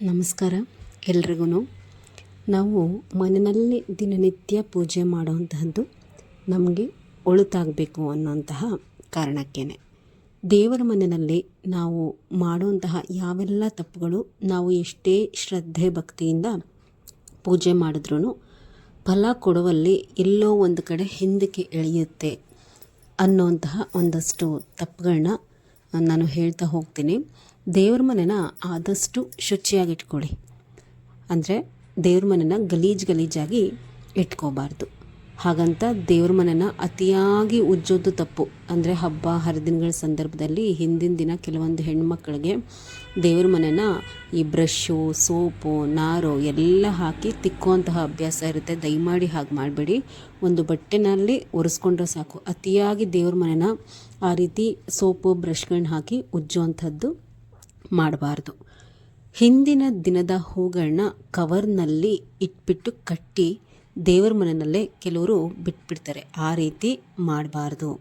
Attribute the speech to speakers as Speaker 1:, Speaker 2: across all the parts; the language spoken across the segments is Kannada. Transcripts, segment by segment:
Speaker 1: ನಮಸ್ಕಾರ. ಎಲ್ರಿಗೂ ನಾವು ಮನೆಯಲ್ಲಿ ದಿನನಿತ್ಯ ಪೂಜೆ ಮಾಡುವಂತಹದ್ದು ನಮಗೆ ಒಳಿತಾಗಬೇಕು ಅನ್ನೋಂತಹ ಕಾರಣಕ್ಕೇ ದೇವರ ಮನೆಯಲ್ಲಿ ನಾವು ಮಾಡುವಂತಹ ಯಾವೆಲ್ಲ ತಪ್ಪುಗಳು ನಾವು ಎಷ್ಟೇ ಶ್ರದ್ಧೆ ಭಕ್ತಿಯಿಂದ ಪೂಜೆ ಮಾಡಿದ್ರೂ ಫಲ ಕೊಡುವಲ್ಲಿ ಎಲ್ಲೋ ಒಂದು ಕಡೆ ಹಿಂದಕ್ಕೆ ಎಳೆಯುತ್ತೆ ಅನ್ನೋಂತಹ ಒಂದಷ್ಟು ತಪ್ಪುಗಳನ್ನ ನಾನು ಹೇಳ್ತಾ ಹೋಗ್ತೀನಿ. ದೇವ್ರ ಮನೆನ ಆದಷ್ಟು ಶುಚಿಯಾಗಿಟ್ಕೊಳ್ಳಿ. ಅಂದರೆ ದೇವ್ರ ಮನೆನ ಗಲೀಜು ಗಲೀಜಾಗಿ ಇಟ್ಕೋಬಾರ್ದು. ಹಾಗಂತ ದೇವ್ರ ಮನೆನ ಅತಿಯಾಗಿ ಉಜ್ಜೋದು ತಪ್ಪು. ಅಂದರೆ ಹಬ್ಬ, ಹರಿದಿನಗಳ ಸಂದರ್ಭದಲ್ಲಿ ಹಿಂದಿನ ದಿನ ಕೆಲವೊಂದು ಹೆಣ್ಮಕ್ಳಿಗೆ ದೇವ್ರ ಮನೆನ ಈ ಬ್ರಷ್ಷು, ಸೋಪು, ನಾರು ಎಲ್ಲ ಹಾಕಿ ತಿಕ್ಕುವಂತಹ ಅಭ್ಯಾಸ ಇರುತ್ತೆ. ದಯಮಾಡಿ ಹಾಗೆ ಮಾಡಬೇಡಿ. ಒಂದು ಬಟ್ಟೆನಲ್ಲಿ ಒರೆಸ್ಕೊಂಡ್ರೆ ಸಾಕು. ಅತಿಯಾಗಿ ದೇವ್ರ ಮನೆನ ಆ ರೀತಿ ಸೋಪು, ಬ್ರಷ್ಗಳನ್ನ ಹಾಕಿ ಉಜ್ಜುವಂಥದ್ದು ಮಾಡಬಾರ್ದು. ಹಿಂದಿನ ದಿನದ ಹೂಗಳನ್ನ ಕವರ್ನಲ್ಲಿ ಇಟ್ಬಿಟ್ಟು ಕಟ್ಟಿ ದೇವರ ಮನೆಯಲ್ಲೇ ಕೆಲವರು ಬಿಟ್ಬಿಡ್ತಾರೆ. ಆ ರೀತಿ ಮಾಡಬಾರ್ದು.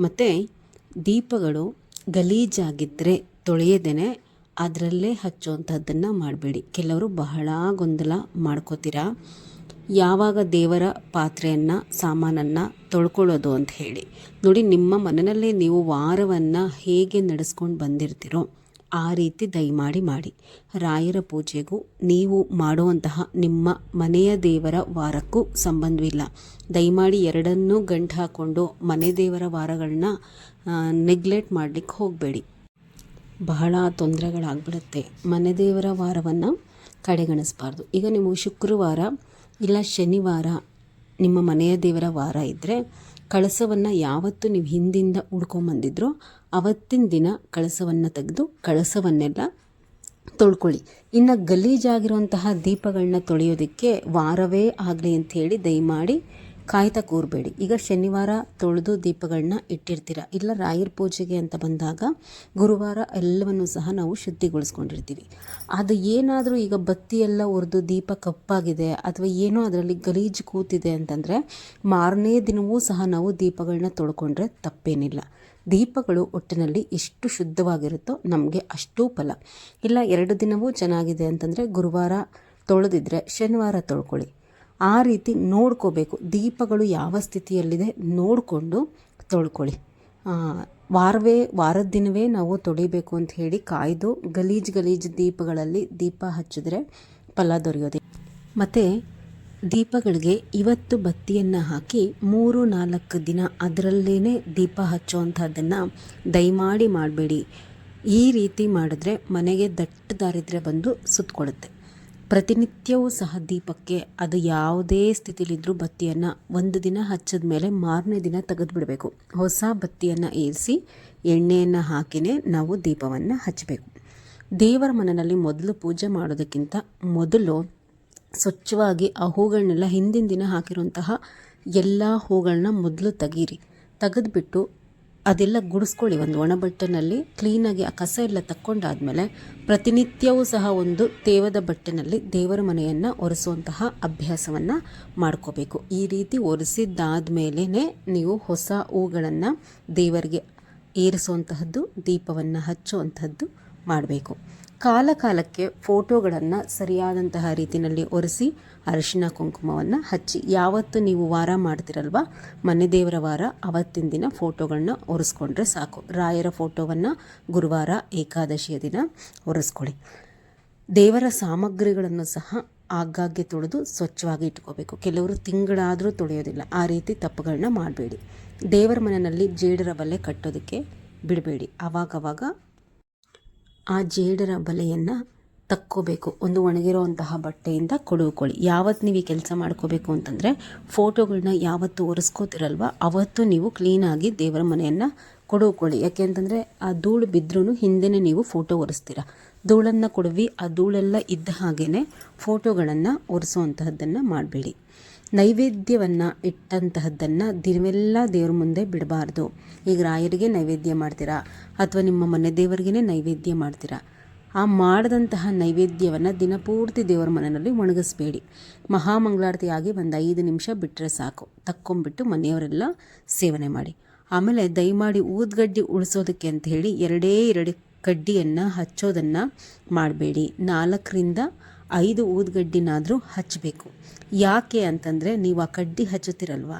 Speaker 1: ಮತ್ತು ದೀಪಗಳು ಗಲೀಜಾಗಿದ್ದರೆ ತೊಳೆಯದೇ ಅದರಲ್ಲೇ ಹಚ್ಚುವಂಥದ್ದನ್ನು ಮಾಡಬೇಡಿ. ಕೆಲವರು ಬಹಳ ಗೊಂದಲ ಮಾಡ್ಕೋತೀರಾ? ಯಾವಾಗ ದೇವರ ಪಾತ್ರೆಯನ್ನು, ಸಾಮಾನನ್ನು ತೊಳ್ಕೊಳ್ಳೋದು ಅಂತ ಹೇಳಿ. ನೋಡಿ, ನಿಮ್ಮ ಮನೆಯಲ್ಲೇ ನೀವು ವಾರವನ್ನು ಹೇಗೆ ನಡೆಸ್ಕೊಂಡು ಬಂದಿರ್ತೀರೋ ಆ ರೀತಿ ದಯಮಾಡಿ ಮಾಡಿ. ರಾಯರ ಪೂಜೆಗೂ ನೀವು ಮಾಡುವಂತಹ ನಿಮ್ಮ ಮನೆಯ ದೇವರ ವಾರಕ್ಕೂ ಸಂಬಂಧವಿಲ್ಲ. ದಯಮಾಡಿ ಎರಡನ್ನೂ ಗಂಟು ಹಾಕ್ಕೊಂಡು ಮನೆ ದೇವರ ವಾರಗಳನ್ನ ನೆಗ್ಲೆಕ್ಟ್ ಮಾಡಲಿಕ್ಕೆ ಹೋಗಬೇಡಿ. ಬಹಳ ತೊಂದರೆಗಳಾಗ್ಬಿಡುತ್ತೆ. ಮನೆ ದೇವರ ವಾರವನ್ನು ಕಡೆಗಣಿಸಬಾರ್ದು. ಈಗ ನೀವು ಶುಕ್ರವಾರ ಇಲ್ಲ ಶನಿವಾರ ನಿಮ್ಮ ಮನೆಯ ದೇವರ ವಾರ ಇದ್ದರೆ ಕಳಸವನ್ನು ಯಾವತ್ತು ನೀವು ಹಿಂದಿಂದ ಉಡ್ಕೊಂಬಂದಿದ್ರೋ ಅವತ್ತಿನ ದಿನ ಕಳಸವನ್ನು ತೆಗೆದು ಕಳಸವನ್ನೆಲ್ಲ ತೊಳ್ಕೊಳ್ಳಿ. ಇನ್ನು ಗಲೀಜಾಗಿರುವಂತಹ ದೀಪಗಳನ್ನ ತೊಳೆಯೋದಕ್ಕೆ ವಾರವೇ ಆಗಲಿ ಅಂಥೇಳಿ ದಯಮಾಡಿ ಕಾಯ್ತಾ ಕೂರಬೇಡಿ. ಈಗ ಶನಿವಾರ ತೊಳೆದು ದೀಪಗಳನ್ನ ಇಟ್ಟಿರ್ತೀರ. ಇಲ್ಲ ರಾಯರ ಪೂಜೆಗೆ ಅಂತ ಬಂದಾಗ ಗುರುವಾರ ಎಲ್ಲವನ್ನು ಸಹ ನಾವು ಶುದ್ಧಿಗೊಳಿಸ್ಕೊಂಡಿರ್ತೀವಿ. ಅದು ಏನಾದರೂ ಈಗ ಬತ್ತಿ ಎಲ್ಲ ಉರಿದು ದೀಪ ಕಪ್ಪಾಗಿದೆ ಅಥವಾ ಏನೋ ಅದರಲ್ಲಿ ಗಲೀಜು ಕೂತಿದೆ ಅಂತಂದರೆ ಮಾರನೇ ದಿನವೂ ಸಹ ನಾವು ದೀಪಗಳನ್ನ ತೊಳ್ಕೊಂಡ್ರೆ ತಪ್ಪೇನಿಲ್ಲ. ದೀಪಗಳು ಒಟ್ಟಿನಲ್ಲಿ ಎಷ್ಟು ಶುದ್ಧವಾಗಿರುತ್ತೋ ನಮಗೆ ಅಷ್ಟೂ ಫಲ. ಇಲ್ಲ ಎರಡು ದಿನವೂ ಚೆನ್ನಾಗಿದೆ ಅಂತಂದರೆ ಗುರುವಾರ ತೊಳೆದಿದ್ರೆ ಶನಿವಾರ ತೊಳ್ಕೊಳ್ಳಿ. ಆ ರೀತಿ ನೋಡ್ಕೋಬೇಕು. ದೀಪಗಳು ಯಾವ ಸ್ಥಿತಿಯಲ್ಲಿದೆ ನೋಡಿಕೊಂಡು ತೊಳ್ಕೊಳ್ಳಿ. ವಾರವೇ, ವಾರದ ದಿನವೇ ನಾವು ತೊಳಿಬೇಕು ಅಂತ ಹೇಳಿ ಕಾಯ್ದು ಗಲೀಜು ಗಲೀಜು ದೀಪಗಳಲ್ಲಿ ದೀಪ ಹಚ್ಚಿದ್ರೆ ಫಲ ದೊರೆಯೋದೆ. ಮತ್ತು ದೀಪಗಳಿಗೆ ಇವತ್ತು ಬತ್ತಿಯನ್ನು ಹಾಕಿ ಮೂರು ನಾಲ್ಕು ದಿನ ಅದರಲ್ಲೇ ದೀಪ ಹಚ್ಚುವಂಥದ್ದನ್ನು ದಯಮಾಡಿ ಮಾಡಬೇಡಿ. ಈ ರೀತಿ ಮಾಡಿದ್ರೆ ಮನೆಗೆ ದಟ್ಟ ದಾರಿದ್ರೆ ಬಂದು ಸುತ್ತಕೊಳ್ಳುತ್ತೆ ಪ್ರತಿನಿತ್ಯವೂ ಸಹ ದೀಪಕ್ಕೆ ಅದು ಯಾವುದೇ ಸ್ಥಿತಿಲಿದ್ದರೂ ಬತ್ತಿಯನ್ನು ಒಂದು ದಿನ ಹಚ್ಚಿದ ಮೇಲೆ ಮಾರನೇ ದಿನ ತೆಗೆದುಬಿಡಬೇಕು ಹೊಸ ಬತ್ತಿಯನ್ನು ಏರಿಸಿ ಎಣ್ಣೆಯನ್ನು ಹಾಕಿನೇ ನಾವು ದೀಪವನ್ನು ಹಚ್ಚಬೇಕು. ದೇವರ ಮನೆಯಲ್ಲಿ ಮೊದಲು ಪೂಜೆ ಮಾಡೋದಕ್ಕಿಂತ ಮೊದಲು ಸ್ವಚ್ಛವಾಗಿ ಆ ಹೂಗಳನ್ನೆಲ್ಲ ಹಿಂದಿನ ದಿನ ಹಾಕಿರುವಂತಹ ಎಲ್ಲ ಹೂಗಳನ್ನ ಮೊದಲು ತೆಗೀರಿ. ತೆಗೆದುಬಿಟ್ಟು ಅದೆಲ್ಲ ಗುಡಿಸ್ಕೊಳ್ಳಿ. ಒಂದು ಒಣ ಬಟ್ಟೆನಲ್ಲಿ ಕ್ಲೀನಾಗಿ ಆ ಕಸ ಎಲ್ಲ ತಕ್ಕೊಂಡಾದ್ಮೇಲೆ ಪ್ರತಿನಿತ್ಯವೂ ಸಹ ಒಂದು ತೇವದ ಬಟ್ಟೆನಲ್ಲಿ ದೇವರ ಮನೆಯನ್ನು ಒರೆಸುವಂತಹ ಅಭ್ಯಾಸವನ್ನು ಮಾಡ್ಕೋಬೇಕು. ಈ ರೀತಿ ಒರೆಸಿದ್ದಾದ ಮೇಲೇ ನೀವು ಹೊಸ ಹೂಗಳನ್ನು ದೇವರಿಗೆ ಏರಿಸುವಂತಹದ್ದು, ದೀಪವನ್ನು ಹಚ್ಚುವಂಥದ್ದು ಮಾಡಬೇಕು. ಕಾಲ ಕಾಲಕ್ಕೆ ಫೋಟೋಗಳನ್ನು ಸರಿಯಾದಂತಹ ರೀತಿಯಲ್ಲಿ ಒರೆಸಿ ಅರಿಶಿನ ಕುಂಕುಮವನ್ನು ಹಚ್ಚಿ, ಯಾವತ್ತು ನೀವು ವಾರ ಮಾಡ್ತಿರಲ್ವ, ಮನೆ ದೇವರ ವಾರ, ಅವತ್ತಿನ ದಿನ ಫೋಟೋಗಳನ್ನ ಒರೆಸ್ಕೊಂಡ್ರೆ ಸಾಕು. ರಾಯರ ಫೋಟೋವನ್ನು ಗುರುವಾರ ಏಕಾದಶಿಯ ದಿನ ಒರೆಸ್ಕೊಳ್ಳಿ. ದೇವರ ಸಾಮಗ್ರಿಗಳನ್ನು ಸಹ ಆಗಾಗ್ಗೆ ತೊಳೆದು ಸ್ವಚ್ಛವಾಗಿ ಇಟ್ಕೋಬೇಕು. ಕೆಲವರು ತಿಂಗಳಾದರೂ ತೊಳೆಯೋದಿಲ್ಲ. ಆ ರೀತಿ ತಪ್ಪುಗಳನ್ನ ಮಾಡಬೇಡಿ. ದೇವರ ಮನೆಯಲ್ಲಿ ಜೇಡರ ಬಲೆ ಕಟ್ಟೋದಕ್ಕೆ ಬಿಡಬೇಡಿ. ಆವಾಗವಾಗ ಆ ಜೇಡರ ಬಲೆಯನ್ನು ತಕ್ಕೋಬೇಕು. ಒಂದು ಒಣಗಿರುವಂತಹ ಬಟ್ಟೆಯಿಂದ ಕೊಡುಕೊಳ್ಳಿ ಯಾವತ್ತು ನೀವು ಈ ಕೆಲಸ ಮಾಡ್ಕೋಬೇಕು ಅಂತಂದರೆ ಫೋಟೋಗಳನ್ನ ಯಾವತ್ತು ಒರೆಸ್ಕೋತಿರಲ್ವ? ಅವತ್ತು ನೀವು ಕ್ಲೀನಾಗಿ ದೇವರ ಮನೆಯನ್ನು ಕೊಡುಕೊಳ್ಳಿ ಯಾಕೆ ಅಂತಂದರೆ ಆ ಧೂಳು ಬಿದ್ದರೂ ಹಿಂದೆನೇ ನೀವು ಫೋಟೋ ಒರೆಸ್ತೀರ. ಧೂಳನ್ನು ಕೊಡುವಿ, ಆ ಧೂಳೆಲ್ಲ ಇದ್ದ ಹಾಗೆಯೇ ಫೋಟೋಗಳನ್ನು ಒರೆಸುವಂತಹದ್ದನ್ನು ಮಾಡಬೇಡಿ. ನೈವೇದ್ಯವನ್ನು ಇಟ್ಟಂತಹದ್ದನ್ನು ದಿನವೆಲ್ಲ ದೇವ್ರ ಮುಂದೆ ಬಿಡಬಾರ್ದು. ಈಗ ರಾಯರಿಗೆ ನೈವೇದ್ಯ ಮಾಡ್ತೀರಾ? ಅಥವಾ ನಿಮ್ಮ ಮನೆ ದೇವರಿಗೇ ನೈವೇದ್ಯ ಮಾಡ್ತೀರಾ? ಆ ಮಾಡಿದಂತಹ ನೈವೇದ್ಯವನ್ನು ದಿನಪೂರ್ತಿ ದೇವರ ಮನೆಯಲ್ಲಿ ಒಣಗಿಸ್ಬೇಡಿ. ಮಹಾಮಂಗಳಾರತಿಯಾಗಿ ಒಂದು ಐದು ನಿಮಿಷ ಬಿಟ್ಟರೆ ಸಾಕು. ತಕ್ಕೊಂಬಿಟ್ಟು ಮನೆಯವರೆಲ್ಲ ಸೇವನೆ ಮಾಡಿ. ಆಮೇಲೆ ದಯಮಾಡಿ ಊದ್ಗಡ್ಡಿ ಉಳಿಸೋದಕ್ಕೆ ಅಂತ ಹೇಳಿ ಎರಡೇ ಎರಡು ಕಡ್ಡಿಯನ್ನು ಹಚ್ಚೋದನ್ನು ಮಾಡಬೇಡಿ. ನಾಲ್ಕರಿಂದ ಐದು ಊದುಗಡ್ಡಿನಾದರೂ ಹಚ್ಚಬೇಕು ಯಾಕೆ ಅಂತಂದರೆ ನೀವು ಆ ಕಡ್ಡಿ ಹಚ್ಚುತ್ತೀರಲ್ವ?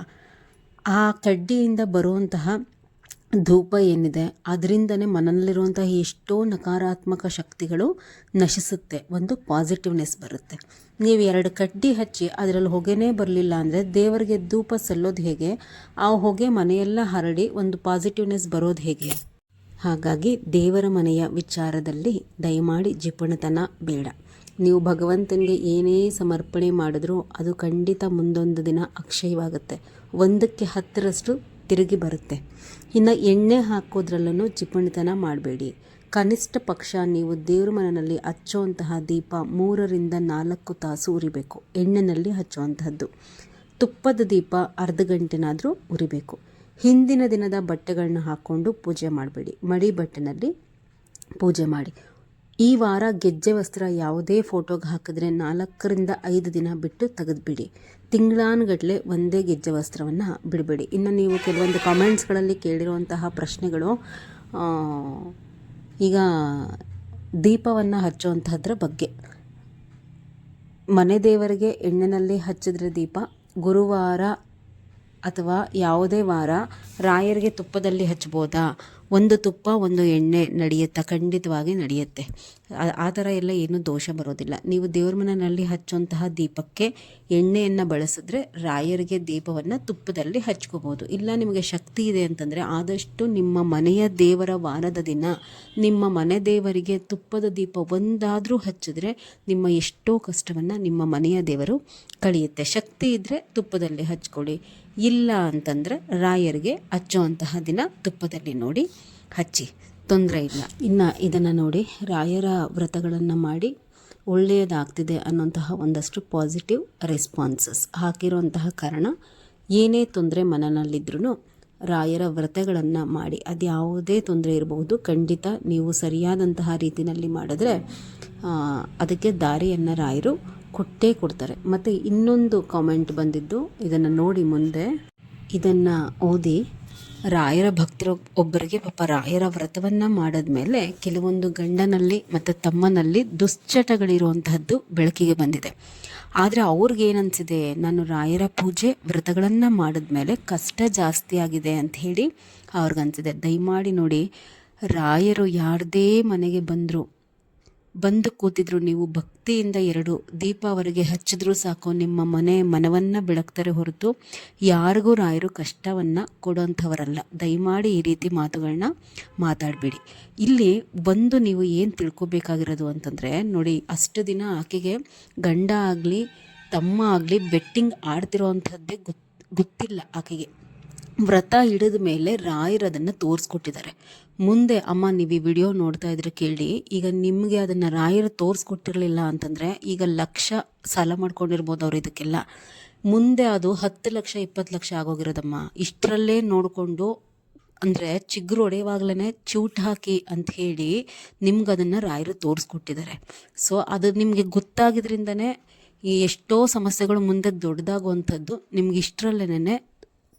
Speaker 1: ಆ ಕಡ್ಡಿಯಿಂದ ಬರುವಂತಹ ಧೂಪ ಏನಿದೆ, ಅದರಿಂದನೇ ಮನಲ್ಲಿರುವಂತಹ ಎಷ್ಟೋ ನಕಾರಾತ್ಮಕ ಶಕ್ತಿಗಳು ನಶಿಸುತ್ತೆ. ಒಂದು ಪಾಸಿಟಿವ್ನೆಸ್ ಬರುತ್ತೆ. ನೀವು ಎರಡು ಕಡ್ಡಿ ಹಚ್ಚಿ ಅದರಲ್ಲಿ ಹೊಗೆನೇ ಬರಲಿಲ್ಲ ಅಂದರೆ ದೇವರಿಗೆ ಧೂಪ ಸಲ್ಲೋದು ಹೇಗೆ? ಆ ಹೊಗೆ ಮನೆಯೆಲ್ಲ ಹರಡಿ ಒಂದು ಪಾಸಿಟಿವ್ನೆಸ್ ಬರೋದು ಹೇಗೆ? ಹಾಗಾಗಿ ದೇವರ ಮನೆಯ ವಿಚಾರದಲ್ಲಿ ದಯಮಾಡಿ ಜಿಪುಣತನ ಬೇಡ. ನೀವು ಭಗವಂತನಿಗೆ ಏನೇ ಸಮರ್ಪಣೆ ಮಾಡಿದ್ರೂ ಅದು ಖಂಡಿತ ಮುಂದೊಂದು ದಿನ ಅಕ್ಷಯವಾಗುತ್ತೆ. ಒಂದಕ್ಕೆ ಹತ್ತರಷ್ಟು ತಿರುಗಿ ಬರುತ್ತೆ. ಇನ್ನು ಎಣ್ಣೆ ಹಾಕೋದ್ರಲ್ಲೂ ಚಿಪ್ಪಣಿತನ ಮಾಡಬೇಡಿ. ಕನಿಷ್ಠ ಪಕ್ಷ ನೀವು ದೇವ್ರ ಮನೆಯಲ್ಲಿ ಹಚ್ಚುವಂತಹ ದೀಪ ಮೂರರಿಂದ ನಾಲ್ಕು ತಾಸು ಉರಿಬೇಕು. ಎಣ್ಣೆನಲ್ಲಿ ಹಚ್ಚುವಂತಹದ್ದು ತುಪ್ಪದ ದೀಪ ಅರ್ಧ ಗಂಟೆನಾದರೂ ಉರಿಬೇಕು. ಹಿಂದಿನ ದಿನದ ಬಟ್ಟೆಗಳನ್ನ ಹಾಕ್ಕೊಂಡು ಪೂಜೆ ಮಾಡಬೇಡಿ. ಮಡಿ ಬಟ್ಟೆನಲ್ಲಿ ಪೂಜೆ ಮಾಡಿ. ಈ ವಾರ ಗೆಜ್ಜೆ ವಸ್ತ್ರ ಯಾವುದೇ ಫೋಟೋಗೆ ಹಾಕಿದ್ರೆ ನಾಲ್ಕರಿಂದ ಐದು ದಿನ ಬಿಟ್ಟು ತೆಗೆದುಬಿಡಿ. ತಿಂಗಳಾನುಗಟ್ಟಲೆ ಒಂದೇ ಗೆಜ್ಜೆ ವಸ್ತ್ರವನ್ನು ಬಿಡಬೇಡಿ. ಇನ್ನು ನೀವು ಕೆಲವೊಂದು ಕಾಮೆಂಟ್ಸ್ಗಳಲ್ಲಿ ಕೇಳಿರುವಂತಹ ಪ್ರಶ್ನೆಗಳು ಈಗ ದೀಪವನ್ನು ಹಚ್ಚುವಂತಹದ್ರ ಬಗ್ಗೆ. ಮನೆ ದೇವರಿಗೆ ಎಣ್ಣೆನಲ್ಲಿ ಹಚ್ಚಿದ್ರೆ ದೀಪ, ಗುರುವಾರ ಅಥವಾ ಯಾವುದೇ ವಾರ ರಾಯರಿಗೆ ತುಪ್ಪದಲ್ಲಿ ಹಚ್ಬೋದಾ? ಒಂದು ತುಪ್ಪ, ಒಂದು ಎಣ್ಣೆ ನಡೆಯುತ್ತಾ ಖಂಡಿತವಾಗಿ ನಡೆಯುತ್ತೆ. ಆ- ಥರ ಎಲ್ಲ ಏನೂ ದೋಷ ಬರೋದಿಲ್ಲ. ನೀವು ದೇವ್ರ ಮನೆಯಲ್ಲಿ ಹಚ್ಚುವಂತಹ ದೀಪಕ್ಕೆ ಎಣ್ಣೆಯನ್ನು ಬಳಸಿದ್ರೆ ರಾಯರಿಗೆ ದೀಪವನ್ನು ತುಪ್ಪದಲ್ಲಿ ಹಚ್ಕೋಬೋದು. ಇಲ್ಲ ನಿಮಗೆ ಶಕ್ತಿ ಇದೆ ಅಂತಂದರೆ ಆದಷ್ಟು ನಿಮ್ಮ ಮನೆಯ ದೇವರ ವಾರದ ದಿನ, ನಿಮ್ಮ ಮನೆ ದೇವರಿಗೆ ತುಪ್ಪದ ದೀಪ ಒಂದಾದರೂ ಹಚ್ಚಿದ್ರೆ ನಿಮ್ಮ ಎಷ್ಟೋ ಕಷ್ಟವನ್ನು ನಿಮ್ಮ ಮನೆಯ ದೇವರು ಕಳೆಯುತ್ತೆ. ಶಕ್ತಿ ಇದ್ದರೆ ತುಪ್ಪದಲ್ಲಿ ಹಚ್ಕೊಳ್ಳಿ. ಇಲ್ಲ ಅಂತಂದರೆ ರಾಯರಿಗೆ ಹಚ್ಚುವಂತಹ ದಿನ ತುಪ್ಪದಲ್ಲಿ ನೋಡಿ ಹಚ್ಚಿ, ತೊಂದರೆ ಇಲ್ಲ. ಇನ್ನು ಇದನ್ನು ನೋಡಿ, ರಾಯರ ವ್ರತಗಳನ್ನು ಮಾಡಿ ಒಳ್ಳೆಯದಾಗ್ತಿದೆ ಅನ್ನೋಂತಹ ಒಂದಷ್ಟು ಪಾಸಿಟಿವ್ ರೆಸ್ಪಾನ್ಸಸ್ ಹಾಕಿರುವಂತಹ ಕಾರಣ, ಏನೇ ತೊಂದರೆ ಮನನಲ್ಲಿದ್ರೂ ರಾಯರ ವ್ರತಗಳನ್ನು ಮಾಡಿ, ಅದು ಯಾವುದೇ ತೊಂದರೆ ಇರಬಹುದು, ಖಂಡಿತ ನೀವು ಸರಿಯಾದಂತಹ ರೀತಿಯಲ್ಲಿ ಮಾಡಿದ್ರೆ ಅದಕ್ಕೆ ದಾರಿಯನ್ನು ರಾಯರು ಕೊಟ್ಟೇ ಕೊಡ್ತಾರೆ. ಮತ್ತು ಇನ್ನೊಂದು ಕಾಮೆಂಟ್ ಬಂದಿದ್ದು, ಇದನ್ನು ನೋಡಿ ಮುಂದೆ, ಇದನ್ನು ಓದಿ ರಾಯರ ಭಕ್ತರು ಒಬ್ಬರಿಗೆ ಪಾಪ ರಾಯರ ವ್ರತವನ್ನು ಮಾಡಿದ್ಮೇಲೆ ಕೆಲವೊಂದು ಗಂಡನಲ್ಲಿ ಮತ್ತು ತಮ್ಮನಲ್ಲಿ ದುಶ್ಚಟಗಳಿರುವಂತಹದ್ದು ಬೆಳಕಿಗೆ ಬಂದಿದೆ. ಆದರೆ ಅವ್ರಿಗೆ ಏನನ್ಸಿದೆ? ನಾನು ರಾಯರ ಪೂಜೆ ವ್ರತಗಳನ್ನು ಮಾಡಿದ್ಮೇಲೆ ಕಷ್ಟ ಜಾಸ್ತಿ ಆಗಿದೆ ಅಂತ ಹೇಳಿ ಅವ್ರಿಗನ್ಸಿದೆ. ದಯಮಾಡಿ ನೋಡಿ, ರಾಯರು ಯಾರದೇ ಮನೆಗೆ ಬಂದರು ಬಂದು ಕೂತಿದ್ರು, ನೀವು ಭಕ್ತಿಯಿಂದ ಎರಡು ದೀಪ ಅವರಿಗೆ ಹಚ್ಚಿದ್ರು ಸಾಕು, ನಿಮ್ಮ ಮನೆ ಮನವನ್ನು ಬೆಳಗ್ತಾರೆ ಹೊರತು ಯಾರಿಗೂ ರಾಯರು ಕಷ್ಟವನ್ನು ಕೊಡೋಂಥವರಲ್ಲ. ದಯಮಾಡಿ ಈ ರೀತಿ ಮಾತುಗಳನ್ನ ಮಾತಾಡಬೇಡಿ. ಇಲ್ಲಿ ಬಂದು ನೀವು ಏನು ತಿಳ್ಕೊಬೇಕಾಗಿರೋದು ಅಂತಂದರೆ, ನೋಡಿ, ಅಷ್ಟು ದಿನ ಆಕೆಗೆ ಗಂಡ ಆಗಲಿ, ತಮ್ಮ ಆಗಲಿ ಬೆಟ್ಟಿಂಗ್ ಆಡ್ತಿರೋ ಅಂಥದ್ದೇ ಗೊತ್ತು ಗೊತ್ತಿಲ್ಲ ಆಕೆಗೆ. ವ್ರತ ಹಿಡಿದ ಮೇಲೆ ರಾಯರದನ್ನು ತೋರಿಸ್ಕೊಟ್ಟಿದ್ದಾರೆ. ಮುಂದೆ ಅಮ್ಮ ನೀವು ಈ ವಿಡಿಯೋ ನೋಡ್ತಾ ಇದ್ರೆ ಕೇಳಿ, ಈಗ ನಿಮಗೆ ಅದನ್ನು ರಾಯರು ತೋರಿಸ್ಕೊಟ್ಟಿರಲಿಲ್ಲ ಅಂತಂದರೆ ಈಗ ಲಕ್ಷ ಸಾಲ ಮಾಡ್ಕೊಂಡಿರ್ಬೋದು ಅವ್ರು ಇದಕ್ಕೆಲ್ಲ. ಮುಂದೆ ಅದು ಹತ್ತು ಲಕ್ಷ, ಇಪ್ಪತ್ತು ಲಕ್ಷ ಆಗೋಗಿರೋದಮ್ಮ. ಇಷ್ಟರಲ್ಲೇ ನೋಡಿಕೊಂಡು ಅಂದರೆ ಚಿಗುರು ಒಡೆಯುವಾಗಲೇ ಚೂಟ್ ಹಾಕಿ ಅಂತ ಹೇಳಿ ನಿಮ್ಗೆ ಅದನ್ನು ರಾಯರು ತೋರಿಸ್ಕೊಟ್ಟಿದ್ದಾರೆ. ಸೊ ಅದು ನಿಮಗೆ ಗೊತ್ತಾಗಿದ್ರಿಂದನೇ ಈ ಎಷ್ಟೋ ಸಮಸ್ಯೆಗಳು ಮುಂದೆ ದೊಡ್ಡದಾಗುವಂಥದ್ದು ನಿಮ್ಗೆ ಇಷ್ಟರಲ್ಲೇನೆ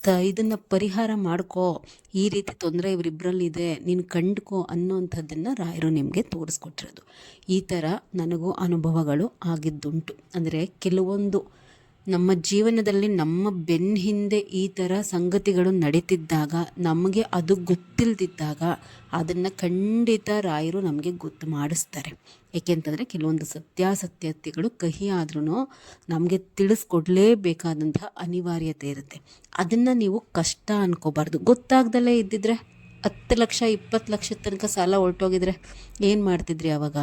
Speaker 1: ತ ಇದನ್ನು ಪರಿಹಾರ ಮಾಡ್ಕೋ. ಈ ರೀತಿ ತೊಂದರೆ ಇವರಿಬ್ಬರಲ್ಲಿದೆ ನೀನು ಕಂಡ್ಕೋ ಅನ್ನೋವಂಥದ್ದನ್ನು ರಾಯರು ನಿಮಗೆ ತೋರಿಸ್ಕೊಟ್ಟಿರೋದು. ಈ ಥರ ನನಗೂ ಅನುಭವಗಳು ಆಗಿದ್ದುಂಟು. ಅಂದರೆ ಕೆಲವೊಂದು ನಮ್ಮ ಜೀವನದಲ್ಲಿ ನಮ್ಮ ಬೆನ್ನ ಹಿಂದೆ ಈ ಥರ ಸಂಗತಿಗಳು ನಡೀತಿದ್ದಾಗ, ನಮಗೆ ಅದು ಗೊತ್ತಿಲ್ಲದಿದ್ದಾಗ ಅದನ್ನು ಖಂಡಿತ ರಾಯರು ನಮಗೆ ಗೊತ್ತು ಮಾಡಿಸ್ತಾರೆ. ಏಕೆಂತಂದರೆ ಕೆಲವೊಂದು ಸತ್ಯಾಸತ್ಯತೆಗಳು ಕಹಿ ಆದ್ರೂ ನಮಗೆ ತಿಳಿಸ್ಕೊಡ್ಲೇಬೇಕಾದಂತಹ ಅನಿವಾರ್ಯತೆ ಇರುತ್ತೆ. ಅದನ್ನು ನೀವು ಕಷ್ಟ ಅನ್ಕೋಬಾರ್ದು. ಗೊತ್ತಾಗ್ದಲೇ ಇದ್ದಿದ್ರೆ, ಹತ್ತು ಲಕ್ಷ, ಇಪ್ಪತ್ತು ಲಕ್ಷದ ತನಕ ಸಾಲ ಹೊರಟೋಗಿದ್ರೆ ಏನು ಮಾಡ್ತಿದ್ರಿ ಆವಾಗ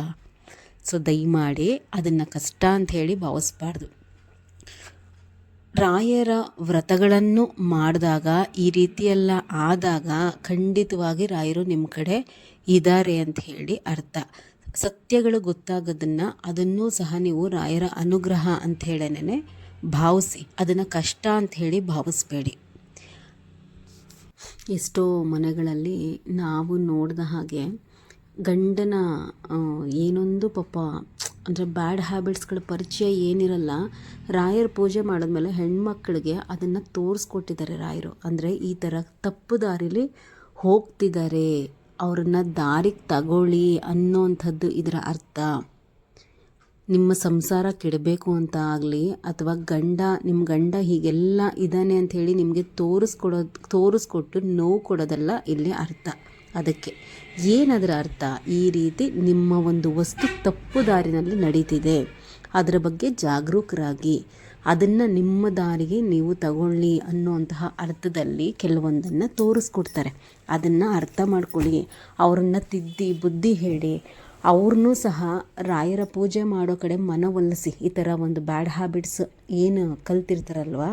Speaker 1: ಸೊ, ದಯಮಾಡಿ ಅದನ್ನು ಕಷ್ಟ ಅಂತ ಹೇಳಿ ಭಾವಿಸ್ಬಾರ್ದು. ರಾಯರ ವ್ರತಗಳನ್ನು ಮಾಡಿದಾಗ, ಈ ರೀತಿಯೆಲ್ಲ ಆದಾಗ ಖಂಡಿತವಾಗಿ ರಾಯರು ನಿಮ್ಮ ಕಡೆ ಇದ್ದಾರೆ ಅಂತ ಹೇಳಿ ಅರ್ಥ. ಸತ್ಯಗಳು ಗೊತ್ತಾಗೋದನ್ನು ಅದನ್ನೂ ಸಹ ನೀವು ರಾಯರ ಅನುಗ್ರಹ ಅಂತ ಹೇಳೇನೆ ಭಾವಿಸಿ, ಅದನ್ನು ಕಷ್ಟ ಅಂತ ಹೇಳಿ ಭಾವಿಸ್ಬೇಡಿ. ಎಷ್ಟೋ ಮನೆಗಳಲ್ಲಿ ನಾವು ನೋಡಿದ ಹಾಗೆ ಗಂಡನ ಏನೊಂದು ಪಾಪ ಅಂದರೆ ಬ್ಯಾಡ್ ಹ್ಯಾಬಿಟ್ಸ್ಗಳ ಪರಿಚಯ ಏನಿರಲ್ಲ, ರಾಯರ ಪೂಜೆ ಮಾಡಿದ್ಮೇಲೆ ಹೆಣ್ಮಕ್ಳಿಗೆ ಅದನ್ನು ತೋರಿಸ್ಕೊಟ್ಟಿದ್ದಾರೆ ರಾಯರು. ಅಂದರೆ ಈ ಥರ ತಪ್ಪು ದಾರಿಲಿ ಹೋಗ್ತಿದ್ದಾರೆ, ಅವರನ್ನು ದಾರಿಗೆ ತಗೊಳ್ಳಿ ಅನ್ನೋವಂಥದ್ದು ಇದರ ಅರ್ಥ. ನಿಮ್ಮ ಸಂಸಾರ ಕೆಡಬೇಕು ಅಂತ ಆಗಲಿ, ಅಥವಾ ಗಂಡ ನಿಮ್ಮ ಗಂಡ ಹೀಗೆಲ್ಲ ಇದ್ದಾನೆ ಅಂತ ಹೇಳಿ ನಿಮಗೆ ತೋರಿಸ್ಕೊಡೋದು, ತೋರಿಸ್ಕೊಟ್ಟು ನೋವು ಕೊಡೋದಲ್ಲ ಇಲ್ಲಿ ಅರ್ಥ. ಅದಕ್ಕೆ ಏನದರ ಅರ್ಥ ಈ ರೀತಿ ನಿಮ್ಮ ಒಂದು ವಸ್ತು ತಪ್ಪು ದಾರಿನಲ್ಲಿ ನಡೀತಿದೆ. ಅದರ ಬಗ್ಗೆ ಜಾಗರೂಕರಾಗಿ. ಅದನ್ನು ನಿಮ್ಮ ದಾರಿಗೆ ನೀವು ತಗೊಳ್ಳಿ ಅನ್ನುವಂತಹ ಅರ್ಥದಲ್ಲಿ ಕೆಲವೊಂದನ್ನು ತೋರಿಸ್ಕೊಡ್ತಾರೆ. ಅದನ್ನು ಅರ್ಥ ಮಾಡ್ಕೊಳ್ಳಿ. ಅವರನ್ನು ತಿದ್ದಿ, ಬುದ್ಧಿ ಹೇಳಿ. ಅವ್ರನ್ನೂ ಸಹ ರಾಯರ ಪೂಜೆ ಮಾಡೋ ಕಡೆ ಮನವೊಲಿಸಿ. ಈ ಥರ ಒಂದು ಬ್ಯಾಡ್ ಹ್ಯಾಬಿಟ್ಸ್ ಏನು ಕಲ್ತಿರ್ತಾರಲ್ವಾ?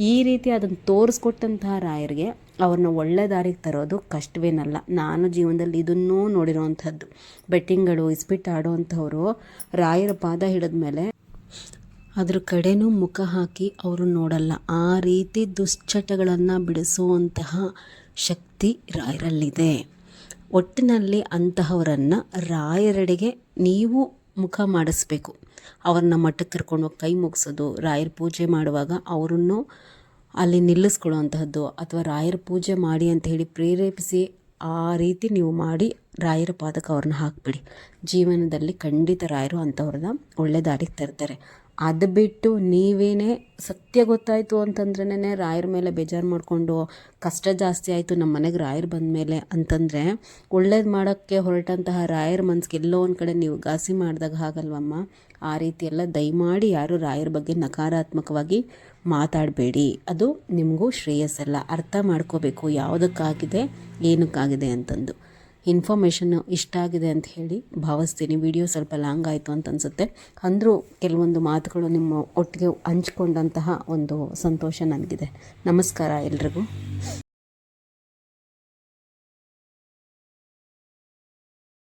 Speaker 1: ಈ ರೀತಿ ಅದನ್ನು ತೋರಿಸ್ಕೊಟ್ಟಂತಹ ರಾಯರಿಗೆ ಅವ್ರನ್ನ ಒಳ್ಳೆ ದಾರಿಗೆ ತರೋದು ಕಷ್ಟವೇನಲ್ಲ. ನಾನು ಜೀವನದಲ್ಲಿ ಇದನ್ನೂ ನೋಡಿರೋವಂಥದ್ದು ಬೆಟ್ಟಿಂಗ್ಗಳು, ಇಸ್ಪಿಟ್ ಆಡೋವಂಥವ್ರು ರಾಯರ ಪಾದ ಹಿಡಿದ ಮೇಲೆ ಅದ್ರ ಕಡೆನೂ ಮುಖ ಹಾಕಿ ಅವರು ನೋಡಲ್ಲ. ಆ ರೀತಿ ದುಶ್ಚಟಗಳನ್ನು ಬಿಡಿಸುವಂತಹ ಶಕ್ತಿ ರಾಯರಲ್ಲಿದೆ. ಒಟ್ಟಿನಲ್ಲಿ ಅಂತಹವರನ್ನು ರಾಯರೆಡೆಗೆ ನೀವು ಮುಖ ಮಾಡಿಸ್ಬೇಕು. ಅವ್ರನ್ನ ಮಠಕ್ಕೆ ಕರ್ಕೊಂಡು ಹೋಗಿ ಕೈ ಮುಗಿಸೋದು, ರಾಯರ ಪೂಜೆ ಮಾಡುವಾಗ ಅವರನ್ನು ಅಲ್ಲಿ ನಿಲ್ಲಿಸ್ಕೊಳ್ಳುವಂತಹದ್ದು ಅಥವಾ ರಾಯರ ಪೂಜೆ ಮಾಡಿ ಅಂತ ಹೇಳಿ ಪ್ರೇರೇಪಿಸಿ ಆ ರೀತಿ ನೀವು ಮಾಡಿ ರಾಯರ ಪಾದಕ್ಕೆ ಅವ್ರನ್ನ ಹಾಕ್ಬಿಡಿ. ಜೀವನದಲ್ಲಿ ಖಂಡಿತ ರಾಯರು ಅಂಥವ್ರನ್ನ ಒಳ್ಳೆ ದಾರಿಗೆ ತರ್ತಾರೆ. ಅದು ಬಿಟ್ಟು ನೀವೇನೇ ಸತ್ಯ ಗೊತ್ತಾಯಿತು ಅಂತಂದ್ರೇ ರಾಯರ ಮೇಲೆ ಬೇಜಾರು ಮಾಡಿಕೊಂಡು ಕಷ್ಟ ಜಾಸ್ತಿ ಆಯಿತು ನಮ್ಮ ಮನೆಗೆ ರಾಯರು ಬಂದ ಮೇಲೆ ಅಂತಂದರೆ ಒಳ್ಳೇದು ಮಾಡೋಕ್ಕೆ ಹೊರಟಂತಹ ರಾಯರ ಮನ್ಸಿಗೆ ಎಲ್ಲೋ ಒಂದು ಕಡೆ ನೀವು ಘಾಸಿ ಮಾಡಿದಾಗ ಹಾಗಲ್ವಮ್ಮ? ಆ ರೀತಿ ಎಲ್ಲ ದಯಮಾಡಿ ಯಾರು ರಾಯರ ಬಗ್ಗೆ ನಕಾರಾತ್ಮಕವಾಗಿ ಮಾತಾಡಬೇಡಿ. ಅದು ನಿಮಗೂ ಶ್ರೇಯಸ್ಸಲ್ಲ. ಅರ್ಥ ಮಾಡ್ಕೋಬೇಕು ಯಾವುದಕ್ಕಾಗಿದೆ, ಏನಕ್ಕಾಗಿದೆ ಅಂತಂದು. ಇನ್ಫಾರ್ಮೇಷನ್ನು ಇಷ್ಟ ಆಗಿದೆ ಅಂತ ಹೇಳಿ ಭಾವಿಸ್ತೀನಿ. ವಿಡಿಯೋ ಸ್ವಲ್ಪ ಲಾಂಗ್ ಆಯಿತು ಅಂತ ಅನಿಸುತ್ತೆ. ಅಂದರೂ ಕೆಲವೊಂದು ಮಾತುಗಳು ನಿಮ್ಮ ಒಟ್ಟಿಗೆ ಹಂಚ್ಕೊಂಡಂತಹ ಒಂದು ಸಂತೋಷ ನನಗಿದೆ. ನಮಸ್ಕಾರ ಎಲ್ರಿಗೂ.